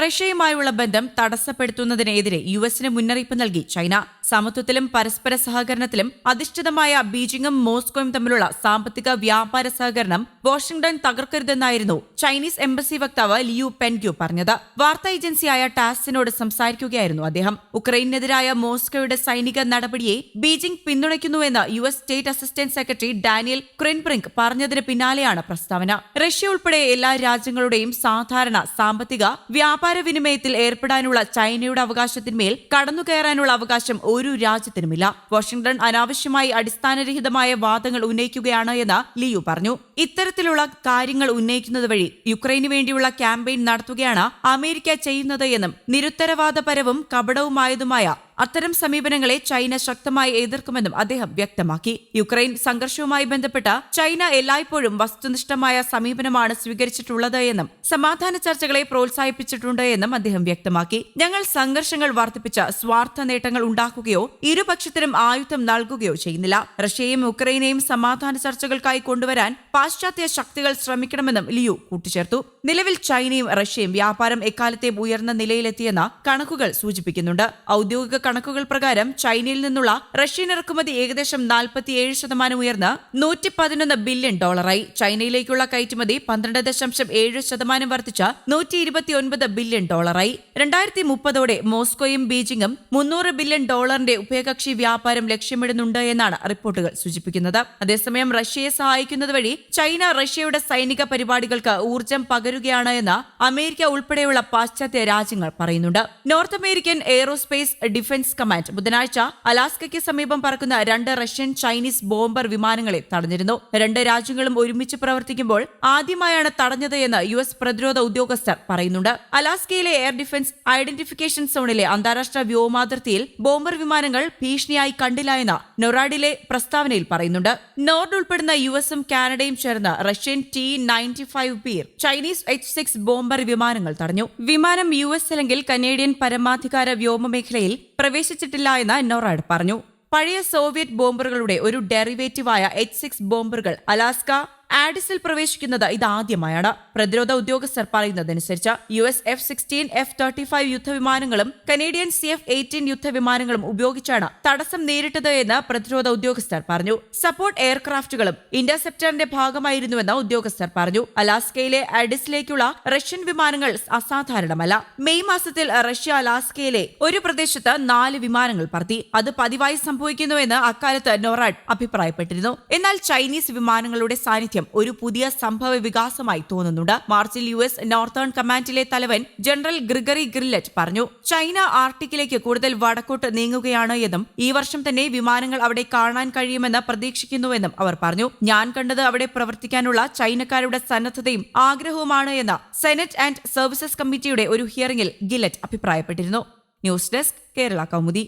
റഷ്യയുമായുള്ള ബന്ധം തടസ്സപ്പെടുത്തുന്നതിനെതിരെ യു എസിന് മുന്നറിയിപ്പ് നൽകി ചൈന. സമത്വത്തിലും പരസ്പര സഹകരണത്തിലും അധിഷ്ഠിതമായ ബീജിംഗും മോസ്കോയും തമ്മിലുള്ള സാമ്പത്തിക വ്യാപാര സഹകരണം വാഷിംഗ്ടൺ തകർക്കരുതെന്നായിരുന്നു ചൈനീസ് എംബസി വക്താവ് ലിയു പെൻഗ്യു പറഞ്ഞത്. വാർത്താ ഏജൻസിയായ ടാസിനോട് സംസാരിക്കുകയായിരുന്നു അദ്ദേഹം. ഉക്രൈനെതിരായ മോസ്കോയുടെ സൈനിക നടപടിയെ Beijing പിന്തുണയ്ക്കുന്നുവെന്ന് U S state assistant secretary Daniel Kritenbrink പറഞ്ഞതിന് പിന്നാലെയാണ് പ്രസ്താവന. റഷ്യ ഉൾപ്പെടെ എല്ലാ രാജ്യങ്ങളുടെയും സാധാരണ സാമ്പത്തിക വ്യാപാര വിനിമയത്തിൽ ഏർപ്പെടാനുള്ള ചൈനയുടെ അവകാശത്തിന്മേൽ കടന്നുകയറാനുള്ള അവകാശം ഒരു രാജ്യത്തിനുമില്ല. വാഷിംഗ്ടൺ അനാവശ്യമായി അടിസ്ഥാനരഹിതമായ വാദങ്ങൾ ഉന്നയിക്കുകയാണ് എന്ന് ലിയു പറഞ്ഞു. ഇത്തരത്തിലുള്ള കാര്യങ്ങൾ ഉന്നയിക്കുന്നത് വഴി യുക്രൈന് വേണ്ടിയുള്ള ക്യാമ്പയിൻ നടത്തുകയാണ് അമേരിക്ക ചെയ്യുന്നത് എന്നും നിരുത്തരവാദപരവും കപടവുമായതുമായ അത്തരം സമീപനങ്ങളെ ചൈന ശക്തമായി എതിർക്കുമെന്നും അദ്ദേഹം വ്യക്തമാക്കി. യുക്രൈൻ സംഘർഷവുമായി ബന്ധപ്പെട്ട ചൈന എല്ലായ്പ്പോഴും വസ്തുനിഷ്ഠമായ സമീപനമാണ് സ്വീകരിച്ചിട്ടുള്ളത് എന്നും സമാധാന ചർച്ചകളെ പ്രോത്സാഹിപ്പിച്ചിട്ടുണ്ട് എന്നും അദ്ദേഹം വ്യക്തമാക്കി. ഞങ്ങൾ സംഘർഷങ്ങൾ വർദ്ധിപ്പിച്ച സ്വാർത്ഥ നേട്ടങ്ങൾ ഉണ്ടാക്കുകയോ ഇരുപക്ഷത്തിനും ആയുധം നൽകുകയോ ചെയ്യുന്നില്ല. റഷ്യയും ഉക്രൈനെയും സമാധാന ചർച്ചകൾക്കായി കൊണ്ടുവരാൻ പാശ്ചാത്യ ശക്തികൾ ശ്രമിക്കണമെന്നും ലിയു കൂട്ടിച്ചേർത്തു. നിലവിൽ ചൈനയും റഷ്യയും വ്യാപാരം എക്കാലത്തെയും ഉയർന്ന നിലയിലെത്തിയെന്ന കണക്കുകൾ സൂചിപ്പിക്കുന്നുണ്ട്. ഔദ്യോഗിക കണക്കുകൾ പ്രകാരം ചൈനയിൽ നിന്നുള്ള റഷ്യൻ ഇറക്കുമതി ഏകദേശം നാൽപ്പത്തിയേഴ് ശതമാനം ഉയർന്ന് നൂറ്റി പതിനൊന്ന് ബില്യൺ ഡോളറായി. ചൈനയിലേക്കുള്ള കയറ്റുമതി പന്ത്രണ്ട് ദശാംശം ഏഴ് ശതമാനം വർദ്ധിച്ച നൂറ്റി ഇരുപത്തിയൊൻപത് ബില്യൺ ഡോളറായി. രണ്ടായിരത്തി മുപ്പതോടെ മോസ്കോയും ബീജിംഗും മുന്നൂറ് ബില്യൺ ഡോളറിന്റെ ഉഭയകക്ഷി വ്യാപാരം ലക്ഷ്യമിടുന്നുണ്ട് എന്നാണ് റിപ്പോർട്ടുകൾ സൂചിപ്പിക്കുന്നത്. അതേസമയം റഷ്യയെ സഹായിക്കുന്നത് വഴി ചൈന റഷ്യയുടെ സൈനിക പരിപാടികൾക്ക് ഊർജം പകരുകയാണ് എന്ന് അമേരിക്ക ഉൾപ്പെടെയുള്ള പാശ്ചാത്യ രാജ്യങ്ങൾ പറയുന്നുണ്ട്. North American Aerospace Defense Command ബുധനാഴ്ച അലാസ്കയ്ക്ക് സമീപം പറക്കുന്ന രണ്ട് റഷ്യൻ ചൈനീസ് ബോംബർ വിമാനങ്ങളെ തടഞ്ഞിരുന്നു. രണ്ട് രാജ്യങ്ങളും ഒരുമിച്ച് പ്രവർത്തിക്കുമ്പോൾ ആദ്യമായാണ് തടഞ്ഞത് എന്ന് യു എസ് പ്രതിരോധ ഉദ്യോഗസ്ഥർ പറയുന്നുണ്ട്. അലാസ്കയിലെ എയർ ഡിഫൻസ് ഐഡന്റിഫിക്കേഷൻ സോണിലെ അന്താരാഷ്ട്ര വ്യോമാതിർത്തിയിൽ ബോംബർ വിമാനങ്ങൾ ഭീഷണിയായി കണ്ടില്ല എന്ന് നൊറാഡിലെ പ്രസ്താവനയിൽ പറയുന്നുണ്ട്. നോർഡ് ഉൾപ്പെടുന്ന യു എസും കാനഡയും ചേർന്ന് Russian T ninety five Bear Chinese H six bomber വിമാനങ്ങൾ തടഞ്ഞു. വിമാനം യു എസ് അല്ലെങ്കിൽ കനേഡിയൻ പരമാധികാര വ്യോമമേഖലയിൽ പ്രവേശിച്ചിട്ടില്ല എന്ന് നോറാഡ് പറഞ്ഞു. പഴയ സോവിയറ്റ് ബോംബറുകളുടെ ഒരു ഡെറിവേറ്റീവായ എച്ച് സിക്സ് ബോംബറുകൾ അലാസ്ക ആഡിസിൽ പ്രവേശിക്കുന്നത് ഇതാദ്യമായാണ്. പ്രതിരോധ ഉദ്യോഗസ്ഥർ പറയുന്നതനുസരിച്ച് U S F sixteen F thirty five യുദ്ധവിമാനങ്ങളും Canadian C F eighteen യുദ്ധവിമാനങ്ങളും ഉപയോഗിച്ചാണ് തടസ്സം നേരിട്ടത് എന്ന് പ്രതിരോധ ഉദ്യോഗസ്ഥർ പറഞ്ഞു. സപ്പോർട്ട് എയർക്രാഫ്റ്റുകളും ഇന്റർസെപ്റ്ററിന്റെ ഭാഗമായിരുന്നുവെന്ന് ഉദ്യോഗസ്ഥർ പറഞ്ഞു. അലാസ്കയിലെ ആഡിസിലേക്കുള്ള റഷ്യൻ വിമാനങ്ങൾ അസാധാരണമല്ല. മെയ് മാസത്തിൽ റഷ്യ അലാസ്കയിലെ ഒരു പ്രദേശത്ത് നാല് വിമാനങ്ങൾ പറത്തി. അത് പതിവായി സംഭവിക്കുന്നുവെന്ന് അക്കാലത്ത് നൊറാഡ് അഭിപ്രായപ്പെട്ടിരുന്നു. എന്നാൽ ചൈനീസ് വിമാനങ്ങളുടെ സാന്നിധ്യം ഒരു പുതിയ സംഭവ വികാസമായി തോന്നുന്നുണ്ട്. മാർച്ചിൽ യു എസ് നോർത്തേൺ കമാൻഡിലെ തലവൻ ജനറൽ ഗ്രിഗറി ഗ്രില്ലറ്റ് പറഞ്ഞു ചൈന ആർട്ടിക്കിലേക്ക് കൂടുതൽ വടക്കോട്ട് നീങ്ങുകയാണ് എന്നും ഈ വർഷം തന്നെ വിമാനങ്ങൾ അവിടെ കാണാൻ കഴിയുമെന്ന് പ്രതീക്ഷിക്കുന്നുവെന്നും അവർ പറഞ്ഞു. ഞാൻ കണ്ടത് അവിടെ പ്രവർത്തിക്കാനുള്ള ചൈനക്കാരുടെ സന്നദ്ധതയും ആഗ്രഹവുമാണ് എന്ന് സെനറ്റ് ആൻഡ് സർവീസസ് കമ്മിറ്റിയുടെ ഒരു ഹിയറിംഗിൽ ഗില്ലറ്റ് അഭിപ്രായപ്പെട്ടിരുന്നു. News desk Kerala Kaumudi.